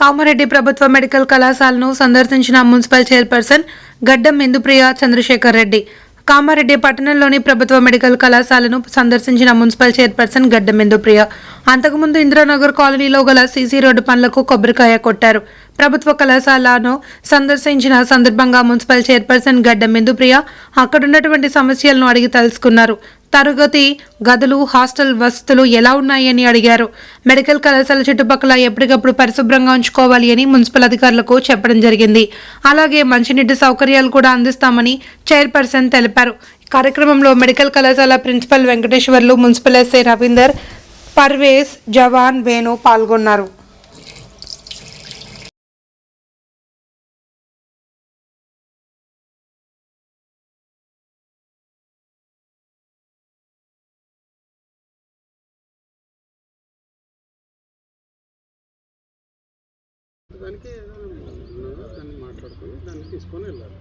కామారెడ్డి ప్రభుత్వ మెడికల్ కళాశాలను సందర్శించిన మున్సిపల్ చైర్పర్సన్ గడ్డం ఇందుప్రియ చంద్రశేఖర్ రెడ్డి. కామారెడ్డి పట్టణంలోని ప్రభుత్వ మెడికల్ కళాశాలను సందర్శించిన మున్సిపల్ చైర్పర్సన్ గడ్డం ఇందుప్రియ. అంతకుముందు ఇందిరానగర్ కాలనీలో గల సీసీ రోడ్డు పనులకు కొబ్బరికాయ కొట్టారు. ప్రభుత్వ కళాశాలను సందర్శించిన సందర్భంగా మున్సిపల్ చైర్పర్సన్ గడ్డం ఇందుప్రియ అక్కడున్నటువంటి సమస్యలను అడిగి తెలుసుకున్నారు. తరగతి గదులు హాస్టల్ వసతులు ఎలా ఉన్నాయని అడిగారు. మెడికల్ కళాశాల చుట్టుపక్కల ఎప్పటికప్పుడు పరిశుభ్రంగా ఉంచుకోవాలి అని మున్సిపల్ అధికారులకు చెప్పడం జరిగింది. అలాగే మంచినీటి సౌకర్యాలు కూడా అందిస్తామని చైర్పర్సన్ తెలిపారు. కార్యక్రమంలో మెడికల్ కళాశాల principal Venkateswarlu municipal SI Ravinder Parvez జవాన్ వేణు పాల్గొన్నారు. దానికి దాన్ని మాట్లాడుకొని దాన్ని తీసుకొని వెళ్ళాలి.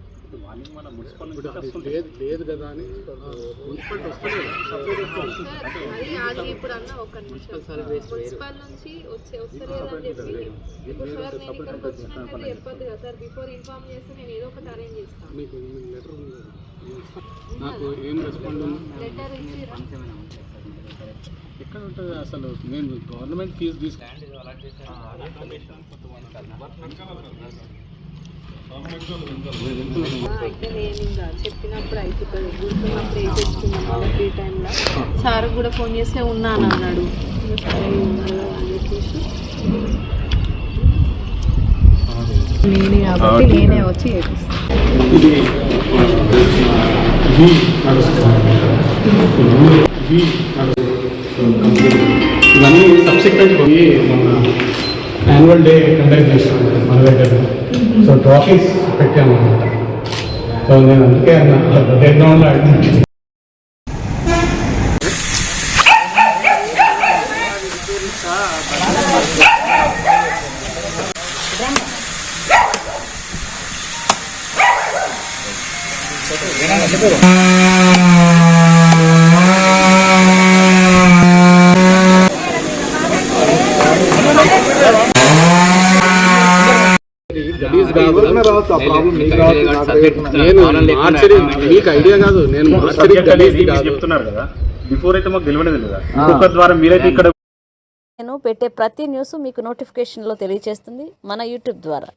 లేదు లేదు కదా అని మున్సిపాలిటీ మీకు లెటర్ ఉంది? నాకు ఏం రెస్పాండ్ లెటర్ ఇచ్చి ఎక్కడ ఉంటుంది అసలు? నేను గవర్నమెంట్ ఫీజు చెప్పినప్పుడు అయిపోతుంది. గుర్తున్నప్పుడు ఏం చేసుకున్నాను ఫ్రీ టైంలో. సార్ కూడా ఫోన్ చేస్తే ఉన్నాను అన్నాడు. ఇంకా సరే ఉన్నాడు అని చెప్పేసి. నేనే కాబట్టి నేనే వచ్చి ఇవన్నీ సబ్సిక్వెంట్ పోయి మన యాన్యువల్ డే కండక్ట్ చేసాం మన దగ్గర సో ట్రాఫీస్ పెట్టాము. అనమాట సో నేను అందుకే అన్న బ్యాక్గ్రౌండ్లో అడిగిన. నేను మార్చరీ మీకు ఐడియా కాదు. నేను మార్చరీ సబ్జెక్ట్ అనేది మీరు చెప్తున్నారు కదా. బిఫోర్ అయితే మాకు తెలియనే తెలియదా? ఒక్క ద్వారా మీరైతే ఇక్కడ నేను పెట్టే ప్రతి న్యూస్ మీకు నోటిఫికేషన్లో తెలియజేస్తుంది మన యూట్యూబ్ ద్వారా.